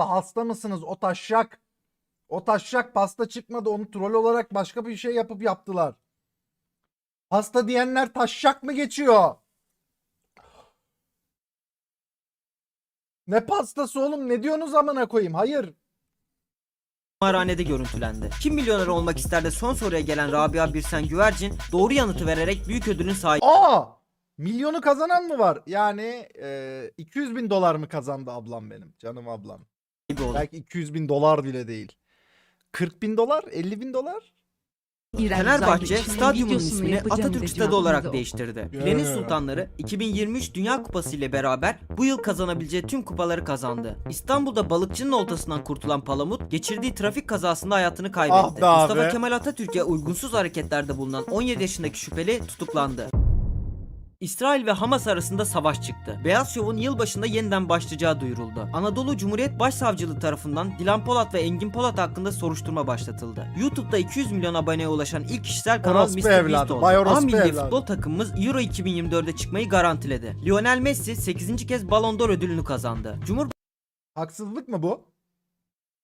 abla hasta mısınız? O taşşak. O taşşak pasta çıkmadı. Onu troll olarak başka bir şey yapıp yaptılar. Pasta diyenler taşşak mı geçiyor? Ne pastası oğlum? Ne diyorsunuz amına koyayım? Hayır. kumarhanede görüntülendi. Kim milyoner olmak ister de son soruya gelen Rabia Birsen Güvercin doğru yanıtı vererek büyük ödülün sahibi Aa! Milyonu kazanan mı var? Yani e, 200 bin dolar mı kazandı ablam benim? Canım ablam. Oldu. Belki 200 bin dolar bile değil. 40 bin dolar? 50 bin dolar? Fenerbahçe stadyumun ismini Atatürk Stadı olarak o. değiştirdi. Ya. Filenin Sultanları 2023 Dünya Kupası ile beraber bu yıl kazanabileceği tüm kupaları kazandı. İstanbul'da balıkçının oltasından kurtulan Palamut geçirdiği trafik kazasında hayatını kaybetti. Ah. Mustafa Kemal Atatürk'e uygunsuz hareketlerde bulunan 17 yaşındaki şüpheli tutuklandı. İsrail ve Hamas arasında savaş çıktı. Beyaz Şov'un yılbaşında yeniden başlayacağı duyuruldu. Anadolu Cumhuriyet Başsavcılığı tarafından Dilan Polat ve Engin Polat hakkında soruşturma başlatıldı. YouTube'da 200 milyon aboneye ulaşan ilk kişisel kanal Orospu Mr. Beast evladı, oldu. bay A milli evladı. futbol takımımız Euro 2024'e çıkmayı garantiledi. Lionel Messi 8. kez Ballon d'Or ödülünü kazandı. Haksızlık mı bu?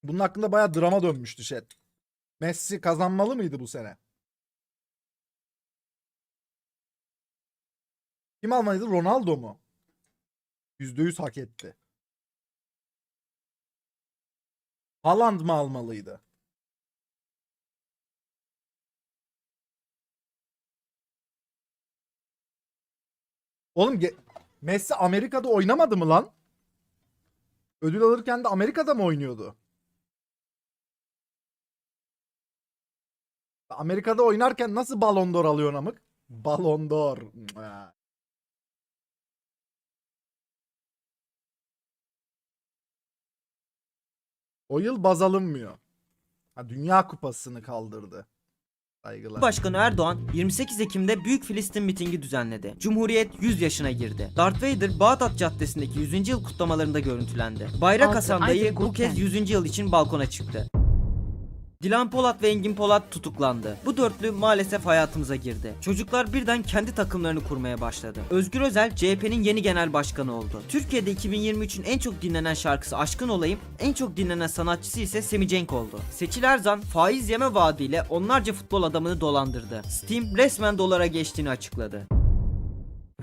Bunun hakkında bayağı drama dönmüştü chat. Messi kazanmalı mıydı bu sene? Kim almalıydı? Ronaldo mu? %100 hak etti. Haaland mı almalıydı? Oğlum Messi Amerika'da oynamadı mı lan? Ödül alırken de Amerika'da mı oynuyordu? Amerika'da oynarken nasıl Ballon d'Or alıyorsun amık? Ballon d'Or. O yıl baz alınmıyor. Ha, Dünya Kupası'nı kaldırdı. Saygılar. Başkanı Erdoğan 28 Ekim'de Büyük Filistin mitingi düzenledi. Cumhuriyet 100 yaşına girdi. Darth Vader Bağdat Caddesi'ndeki 100. yıl kutlamalarında görüntülendi. Bayrak Altı Hasan dayı bu kez 100. yıl için balkona çıktı. Dilan Polat ve Engin Polat tutuklandı. Bu dörtlü maalesef hayatımıza girdi. Çocuklar birden kendi takımlarını kurmaya başladı. Özgür Özel CHP'nin yeni genel başkanı oldu. Türkiye'de 2023'ün en çok dinlenen şarkısı Aşkın Olayım, en çok dinlenen sanatçısı ise Semi Cenk oldu. Seçil Erzan faiz yeme vaadiyle onlarca futbol adamını dolandırdı. Steam resmen dolara geçtiğini açıkladı.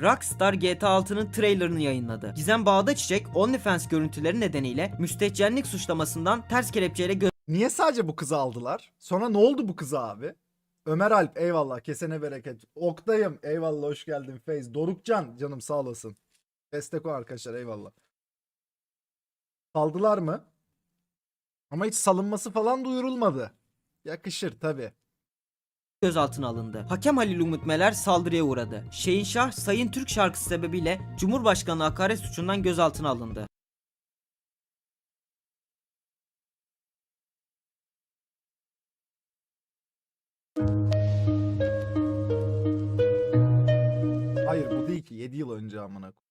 Rockstar GTA 6'nın trailerını yayınladı. Gizem Bağdaçiçek OnlyFans görüntüleri nedeniyle müstehcenlik suçlamasından ters kelepçeyle Niye sadece bu kızı aldılar? Sonra ne oldu bu kıza abi? Ömer Alp eyvallah kesene bereket. Oktay'ım eyvallah hoş geldin Feyz. Dorukcan canım sağ olasın. Destek ol arkadaşlar eyvallah. Saldılar mı? Ama hiç salınması falan duyurulmadı. Yakışır tabi. gözaltına alındı. Hakem Halil Umut Meler saldırıya uğradı. Şehinşah Sayın Türk şarkısı sebebiyle Cumhurbaşkanı hakaret suçundan gözaltına alındı. 7 yıl önce amına. koy-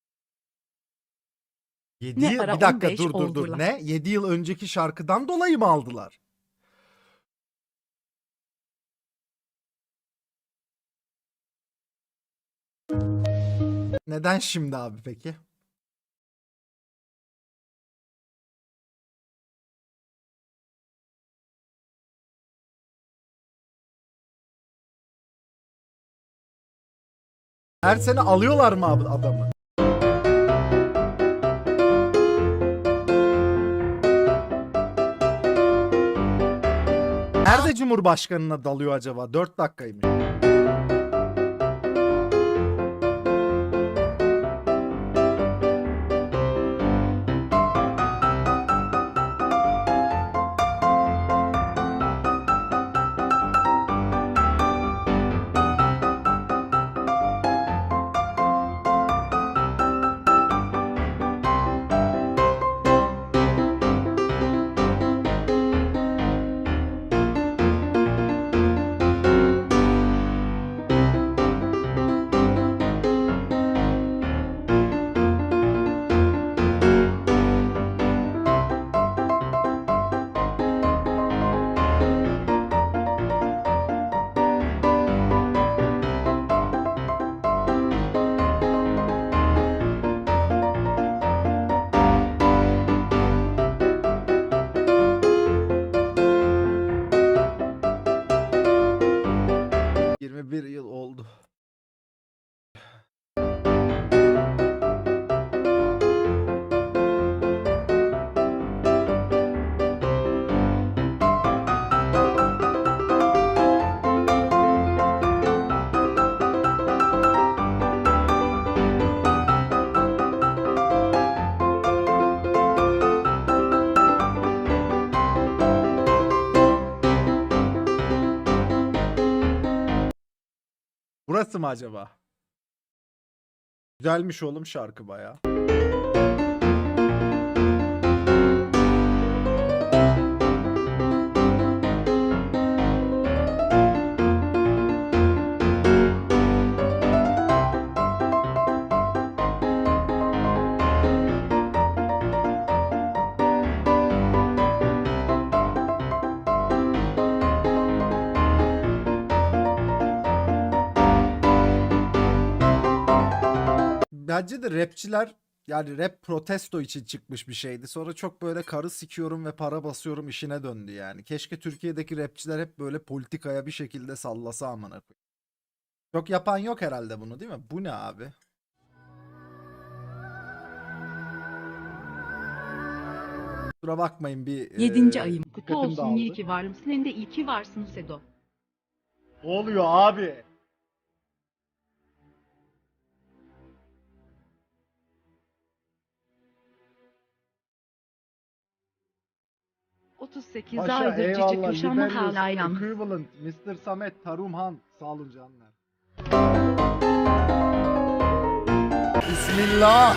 7 Ne yıl ara bir dakika 15 dur dur dur. oldular. Ne? 7 yıl önceki şarkıdan dolayı mı aldılar? Neden şimdi abi peki? Her sene alıyorlar mı abi adamı? Nerede Cumhurbaşkanına dalıyor acaba? 4 dakikaymış. Orası mı acaba? Güzelmiş oğlum şarkı baya. Bence de rapçiler yani rap protesto için çıkmış bir şeydi. Sonra çok böyle karı sikiyorum ve para basıyorum işine döndü yani. Keşke Türkiye'deki rapçiler hep böyle politikaya bir şekilde sallasa amına koyayım. Çok yapan yok herhalde bunu değil mi? Bu ne abi? Kusura bakmayın bir Yedinci eee, ayım. Kutlu dikkatim olsun dağıldı. iyi ki varım. Senin de iyi ki varsın Sedo. Ne oluyor abi? Hı. 38 Paşa aydır eyvallah. kuşağıma Liberius hala yalnız. Equivalent. Mr. Samet Tarumhan. Sağ olun canlar. Bismillah.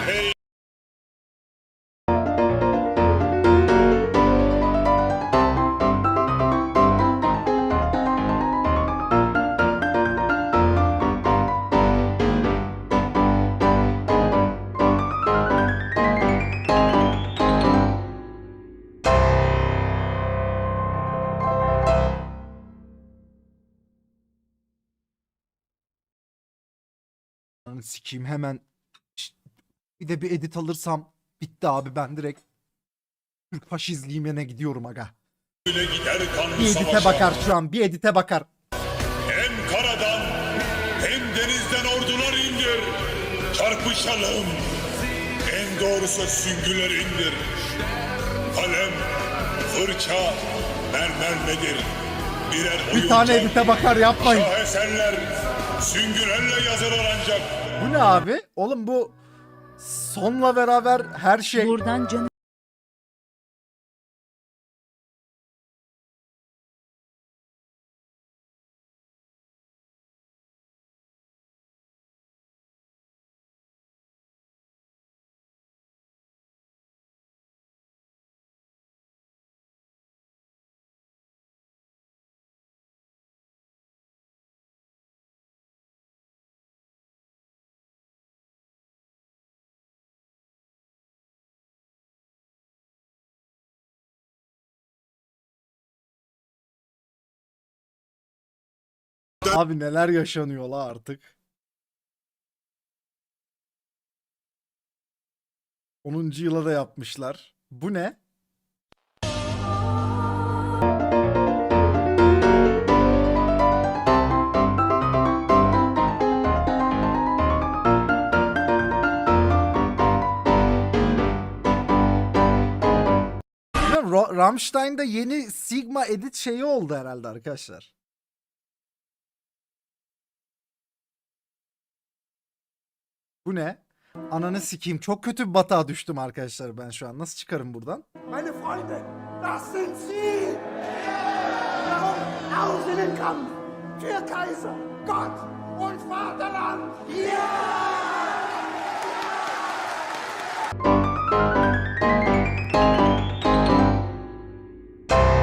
Ananı sikeyim hemen. Bir de bir edit alırsam bitti abi ben direkt Türk faşizliğine gidiyorum aga. Bir edite bakar şu an bir edite bakar. Hem karadan hem denizden ordular indir. Çarpışalım. En doğrusu süngüler indir. Kalem, fırça, mermer nedir? Birer Bir tane edite bakar yapmayın. Şaheserler süngülerle yazılır ancak. Bu ne abi? Oğlum bu sonla beraber her şey Buradan canı Abi neler yaşanıyor la artık. 10. yıla da yapmışlar. Bu ne? Rammstein'da yeni Sigma edit şeyi oldu herhalde arkadaşlar. Bu ne? Ananı sikeyim. Çok kötü bir batağa düştüm arkadaşlar ben şu an. Nasıl çıkarım buradan? Meine Freunde, das sind sie! Auf in den Kampf! Für Kaiser, Gott und Vaterland!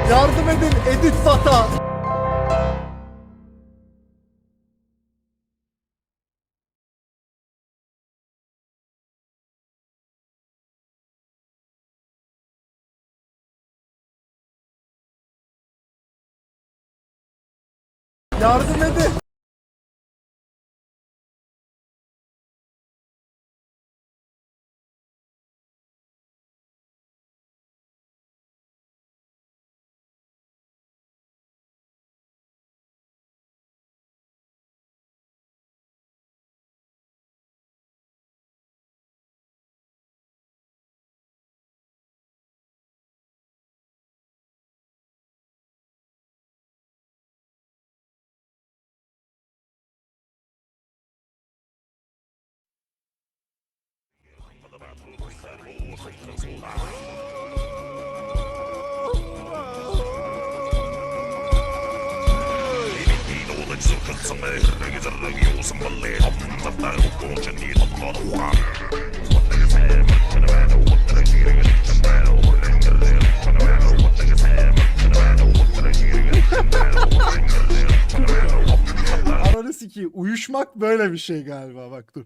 Yardım edin Edit batağı. Yardım edin. Ananı sikiyim. Uyuşmak böyle bir şey galiba bak dur.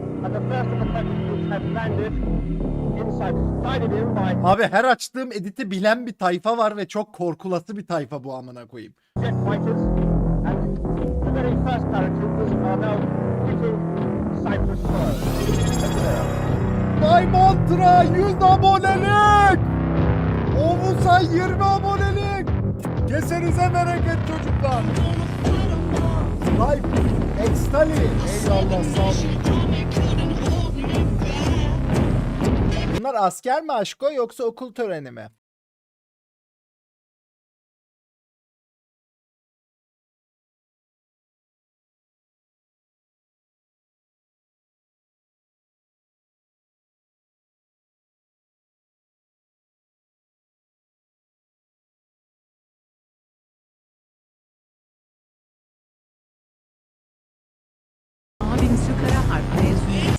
Abi her açtığım editi bilen bir tayfa var ve çok korkulası bir tayfa bu amına koyayım. Vay Mantra 100 abonelik! Omusa 20 abonelik! Kesenize bereket çocuklar. Life Extali. Eyvallah sağ olun. Bunlar asker mi aşko yoksa okul töreni mi?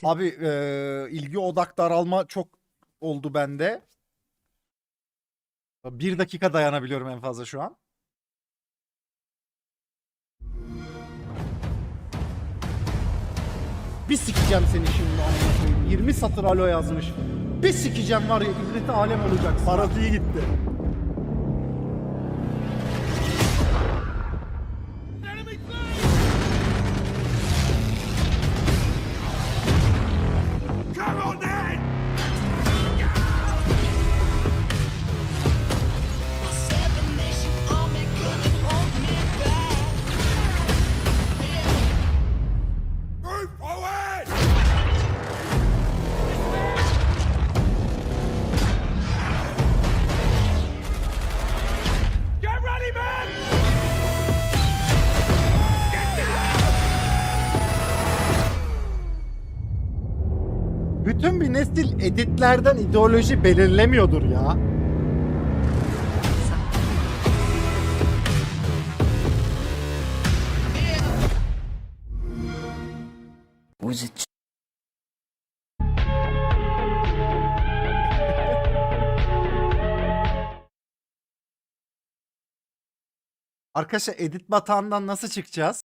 Abi eee, ilgi odak daralma çok oldu bende. Bir dakika dayanabiliyorum en fazla şu an. Bir sikeceğim seni şimdi amına koyayım. 20 satır alo yazmış. Bir sikeceğim var ya ibreti alem olacak. Parası iyi gitti. Bütün bir nesil editlerden ideoloji belirlemiyordur ya. Arkadaşlar edit batağından nasıl çıkacağız?